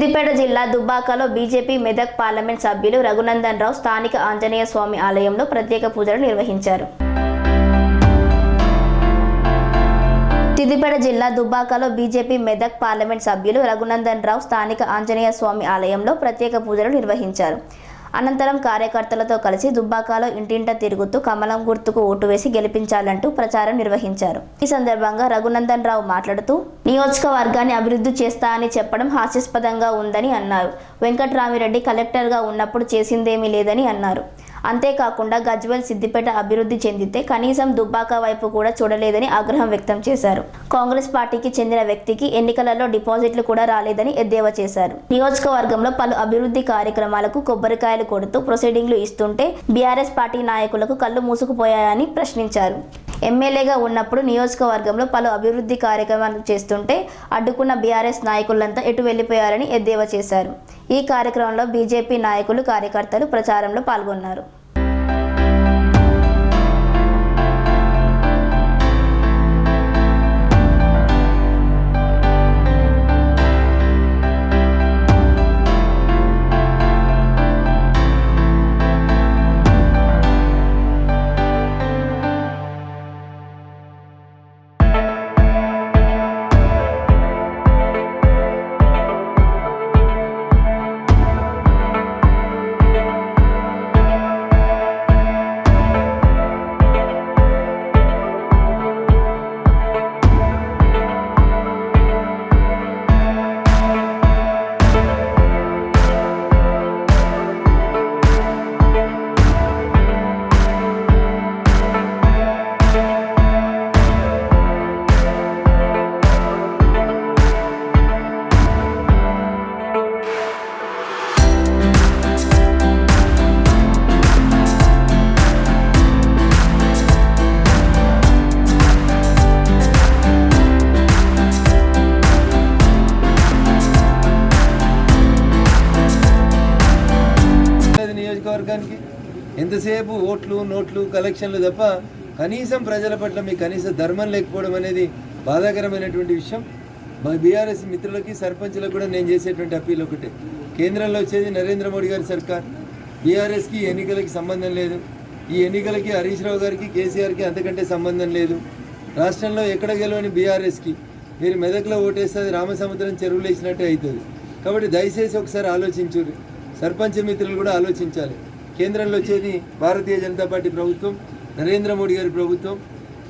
సిద్దిపేట జిల్లా దుబ్బాకలో BJP Medak parliament సభ్యులు రఘునందన్ రావు స్థానిక ఆంజనేయ స్వామి ఆలయంలో ప్రత్యేక పూజలు నిర్వహించారు. సిద్దిపేట జిల్లా దుబ్బాకలో బీజేపీ మెదక్ పార్లమెంట్ సభ్యులు రఘునందన్ రావు స్థానిక ఆంజనేయ స్వామి ఆలయంలో ప్రత్యేక పూజలు నిర్వహించారు. అనంతరం కార్యకర్తలతో కలిసి దుబ్బాకలో ఇంటింట తిరుగుతూ కమలం గుర్తుకు ఓటు వేసి గెలిపించాలంటూ ప్రచారం నిర్వహించారు. ఈ సందర్భంగా రఘునందన్ రావు మాట్లాడుతూ నియోజకవర్గాన్ని అభివృద్ధి చేస్తా అని చెప్పడం హాస్యాస్పదంగా ఉందని అన్నారు. వెంకట్రామిరెడ్డి కలెక్టర్గా ఉన్నప్పుడు చేసిందేమీ లేదని అన్నారు. అంతేకాకుండా గజ్వెల్ సిద్దిపేట అభివృద్ధి చెందితే కనీసం దుబ్బాక వైపు కూడా చూడలేదని ఆగ్రహం వ్యక్తం చేశారు. కాంగ్రెస్ పార్టీకి చెందిన వ్యక్తికి ఎన్నికలలో డిపాజిట్లు కూడా రాలేదని ఎద్దేవా చేశారు. నియోజకవర్గంలో పలు అభివృద్ధి కార్యక్రమాలకు కొబ్బరికాయలు కొడుతూ ప్రొసీడింగ్లు ఇస్తుంటే బీఆర్ఎస్ పార్టీ నాయకులకు కళ్ళు మూసుకుపోయాయని ప్రశ్నించారు. ఎమ్మెల్యేగా ఉన్నప్పుడు నియోజకవర్గంలో పలు అభివృద్ధి కార్యక్రమాలు చేస్తుంటే అడ్డుకున్న బీఆర్ఎస్ నాయకులంతా ఎటు వెళ్ళిపోయారని ఎద్దేవా చేశారు. ఈ కార్యక్రమంలో బీజేపీ నాయకులు కార్యకర్తలు ప్రచారంలో పాల్గొన్నారు. ఎంతసేపు ఓట్లు నోట్లు కలెక్షన్లు తప్ప కనీసం ప్రజల పట్ల మీ కనీస ధర్మం లేకపోవడం అనేది బాధాకరమైనటువంటి విషయం. మా బీఆర్ఎస్ మిత్రులకి సర్పంచ్లకు కూడా నేను చేసేటువంటి అప్పీల్ ఒకటే. కేంద్రంలో వచ్చేది నరేంద్ర మోడీ గారి సర్కార్. బీఆర్ఎస్కి ఎన్నికలకి సంబంధం లేదు. ఈ ఎన్నికలకి హరీష్ రావు గారికి కేసీఆర్కి అంతకంటే సంబంధం లేదు. రాష్ట్రంలో ఎక్కడ గెలవని బీఆర్ఎస్కి. మీరు మెదక్లో ఓటేస్తే రామసముద్రం చెరువులు వేసినట్టే అవుతుంది. కాబట్టి దయచేసి ఒకసారి ఆలోచించు. సర్పంచ్ మిత్రులు కూడా ఆలోచించాలి. కేంద్రంలో వచ్చేది భారతీయ జనతా పార్టీ ప్రభుత్వం నరేంద్ర మోడీ గారి ప్రభుత్వం.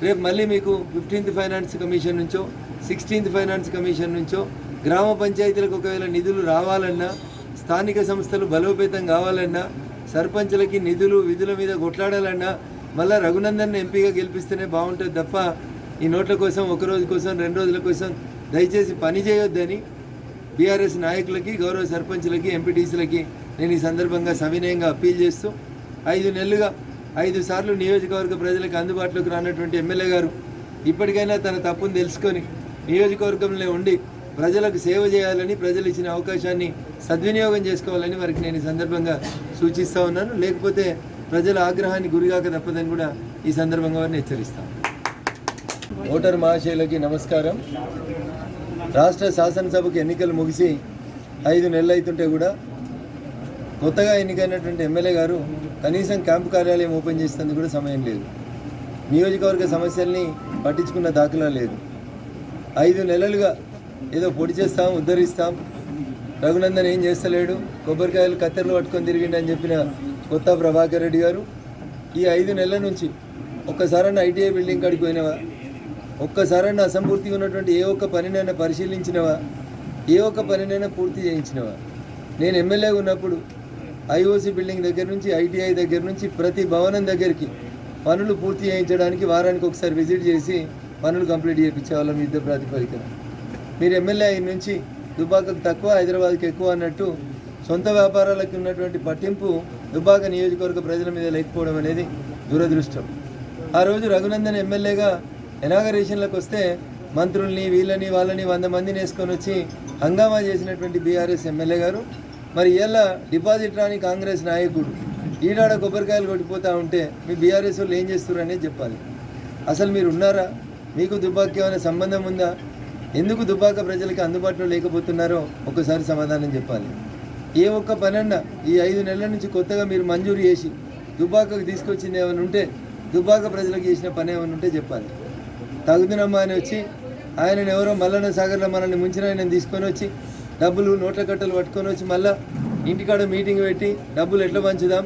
రేపు మళ్ళీ మీకు ఫిఫ్టీన్త్ ఫైనాన్స్ కమిషన్ నుంచో సిక్స్టీన్త్ ఫైనాన్స్ కమిషన్ నుంచో గ్రామ పంచాయతీలకు ఒకవేళ నిధులు రావాలన్నా స్థానిక సంస్థలు బలోపేతం కావాలన్నా సర్పంచులకి నిధులు విధుల మీద కొట్లాడాలన్నా మళ్ళీ రఘునందన్ ఎంపీగా గెలిపిస్తేనే బాగుంటుంది తప్ప ఈ నోట్ల కోసం ఒక రోజు కోసం రెండు రోజుల కోసం దయచేసి పని చేయొద్దని బీఆర్ఎస్ నాయకులకి గౌరవ సర్పంచులకి ఎంపీటీసీలకి నేను ఈ సందర్భంగా సవినయంగా అప్పీల్ చేస్తూ ఐదు నెలలుగా ఐదు సార్లు నియోజకవర్గ ప్రజలకు అందుబాటులోకి రానటువంటి ఎమ్మెల్యే గారు ఇప్పటికైనా తన తప్పును తెలుసుకొని నియోజకవర్గంలో ఉండి ప్రజలకు సేవ చేయాలని ప్రజలు ఇచ్చిన అవకాశాన్ని సద్వినియోగం చేసుకోవాలని వారికి నేను ఈ సందర్భంగా సూచిస్తూ ఉన్నాను. లేకపోతే ప్రజల ఆగ్రహాన్ని గురిగాక తప్పదని కూడా ఈ సందర్భంగా వారిని హెచ్చరిస్తాను. ఓటర్ మహాశయులకి నమస్కారం. రాష్ట్ర శాసనసభకు ఎన్నికలు ముగిసి ఐదు నెలలు అవుతుంటే కూడా కొత్తగా ఎన్నికైనటువంటి ఎమ్మెల్యే గారు కనీసం క్యాంపు కార్యాలయం ఓపెన్ చేసేందుకు కూడా సమయం లేదు. నియోజకవర్గ సమస్యల్ని పట్టించుకున్న దాఖలా లేదు. ఐదు నెలలుగా ఏదో పొడి చేస్తాం ఉద్ధరిస్తాం. రఘునందన్ ఏం చేస్తలేడు? కొబ్బరికాయలు కత్తెరలు పట్టుకొని తిరిగిండని చెప్పిన కొత్త ప్రభాకర్ రెడ్డి గారు ఈ ఐదు నెలల నుంచి ఒక్కసారైనా ఐటీఐ బిల్డింగ్ కాడికి పోయినవా? ఒక్కసారైనా అసంపూర్తిగా ఉన్నటువంటి ఏ ఒక్క పనినైనా పరిశీలించినవా? ఏ ఒక్క పనినైనా పూర్తి చేయించినవా? నేను ఎమ్మెల్యేగా ఉన్నప్పుడు ఐఓసి బిల్డింగ్ దగ్గర నుంచి ఐటీఐ దగ్గర నుంచి ప్రతి భవనం దగ్గరికి పనులు పూర్తి చేయించడానికి వారానికి ఒకసారి విజిట్ చేసి పనులు కంప్లీట్ చేయించేవాళ్ళం యుద్ధ ప్రాతిపదికన. మీరు ఎమ్మెల్యే అయిన నుంచి దుబాకకు తక్కువ హైదరాబాద్కి ఎక్కువ అన్నట్టు సొంత వ్యాపారాలకు ఉన్నటువంటి పట్టింపు దుబాక నియోజకవర్గ ప్రజల మీద లేకపోవడం అనేది దురదృష్టం. ఆ రోజు రఘునందన్ ఎమ్మెల్యేగా ఎనాగరేషన్లకు వస్తే మంత్రుల్ని వీళ్ళని వాళ్ళని వంద మందిని వేసుకొని వచ్చి హంగామా చేసినటువంటి బీఆర్ఎస్ ఎమ్మెల్యే గారు మరి ఇలా డిపాజిట్ రాని కాంగ్రెస్ నాయకుడు ఈనాడ కొబ్బరికాయలు కొట్టిపోతూ ఉంటే మీ బీఆర్ఎస్ వాళ్ళు ఏం చేస్తారు అనేది చెప్పాలి. అసలు మీరు ఉన్నారా? మీకు దుబ్బాకి ఏమైనా సంబంధం ఉందా? ఎందుకు దుబ్బాక ప్రజలకి అందుబాటులో లేకపోతున్నారో ఒకసారి సమాధానం చెప్పాలి. ఏ ఒక్క పనన్న ఈ ఐదు నెలల నుంచి కొత్తగా మీరు మంజూరు చేసి దుబ్బాకకు తీసుకొచ్చింది ఏమైనా ఉంటే దుబ్బాక ప్రజలకు చేసిన పని ఏమైనా ఉంటే చెప్పాలి. తగుదునమ్మా అని వచ్చి ఆయనను ఎవరో మల్లన్న సాగర్లో మనల్ని ముంచిన ఆయన తీసుకొని వచ్చి డబ్బులు నోట్ల కట్టలు పట్టుకొని వచ్చి మళ్ళా ఇంటికాడ మీటింగ్ పెట్టి డబ్బులు ఎట్లా పంచుదాం?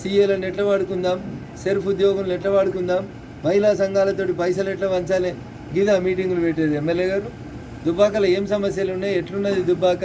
సీఏలను ఎట్లా వాడుకుందాం? సెల్ఫ్ ఉద్యోగులను ఎట్లా వాడుకుందాం? మహిళా సంఘాలతోటి పైసలు ఎట్లా పంచాలి? గీదా మీటింగులు పెట్టేది ఎమ్మెల్యే గారు. దుబ్బాకలో ఏం సమస్యలు ఉన్నాయి? ఎట్లున్నది దుబ్బాక?